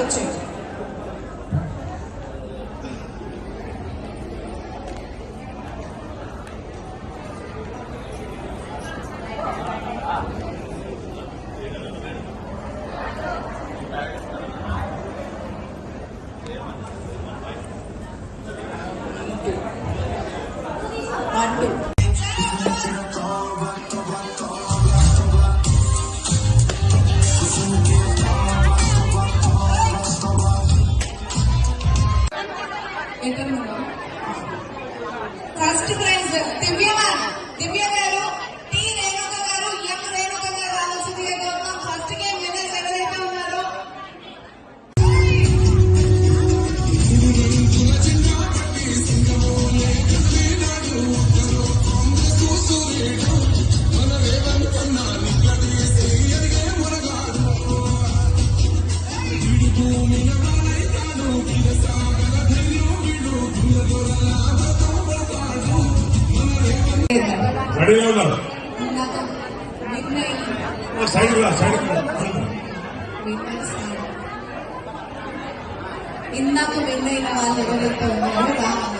opportunity. ఎక్కడ ఉన్నావు? First prize దివ్య దివ్య గారు రెడీగా ఉన్నారు సైడ్ సైడ్ ఇందాక విన్ వాళ్ళు ఎవరైతే ఉన్నారో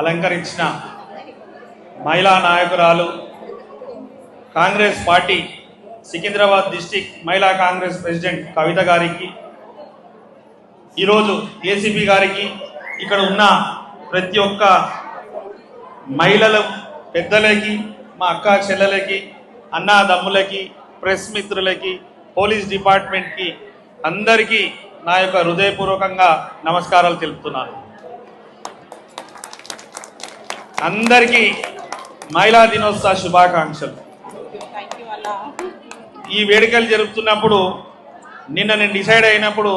అలంకరించిన మహిళా నాయకురాలు కాంగ్రెస్ పార్టీ సికింద్రాబాద్ డిస్టిక్ మహిళా కాంగ్రెస్ ప్రెసిడెంట్ కవిత గారికి ఈరోజు ఏసీపీ గారికి ఇక్కడ ఉన్న ప్రతి ఒక్క మహిళల పెద్దలకి మా అక్క చెల్లెలకి అన్నా దమ్ములకి ప్రెస్ మిత్రులకి పోలీస్ డిపార్ట్మెంట్కి అందరికీ నా యొక్క హృదయపూర్వకంగా నమస్కారాలు తెలుపుతున్నాను. అందరికీ మహిళా దినోత్సవ శుభాకాంక్షలు. ఈ వేడుకలు జరుపుతున్నప్పుడు నిన్న నేను డిసైడ్ అయినప్పుడు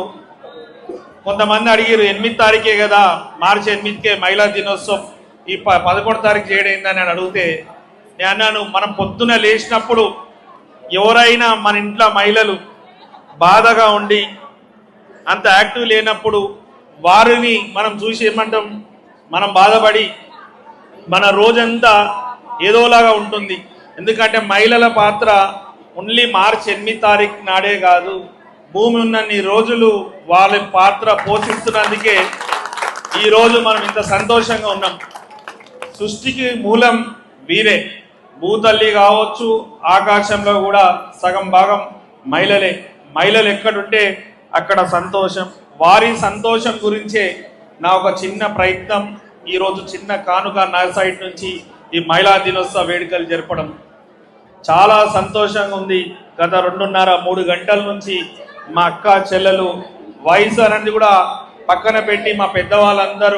కొంతమంది అడిగారు ఎనిమిది తారీఖే కదా మార్చి ఎనిమిదికే మహిళా దినోత్సవం ఈ ప పదకొండు తారీఖు చేయడైందని అని అడిగితే నేను అన్నాను మనం పొద్దున లేచినప్పుడు ఎవరైనా మన ఇంట్లో మహిళలు బాధగా ఉండి అంత యాక్టివ్ లేనప్పుడు వారిని మనం చూసి ఏమంటాం మనం బాధపడి మన రోజంతా ఏదోలాగా ఉంటుంది. ఎందుకంటే మహిళల పాత్ర ఓన్లీ మార్చ్ ఎనిమిది తారీఖు నాడే కాదు. భూమి ఉన్నన్ని రోజులు వాళ్ళ పాత్ర పోషిస్తున్నందుకే ఈరోజు మనం ఇంత సంతోషంగా ఉన్నాం. సృష్టికి మూలం వీరే. భూతల్లి కావచ్చు ఆకాశంలో కూడా సగం భాగం మహిళలే. మహిళలు ఎక్కడుంటే అక్కడ సంతోషం. వారి సంతోషం గురించే నా ఒక చిన్న ప్రయత్నం. ఈరోజు చిన్న కానుక నా సైడ్ నుంచి ఈ మహిళా దినోత్సవ వేడుకలు జరపడం చాలా సంతోషంగా ఉంది. గత రెండున్నర మూడు గంటల నుంచి మా అక్క చెల్లెలు వయసు అనేది కూడా పక్కన పెట్టి మా పెద్దవాళ్ళందరూ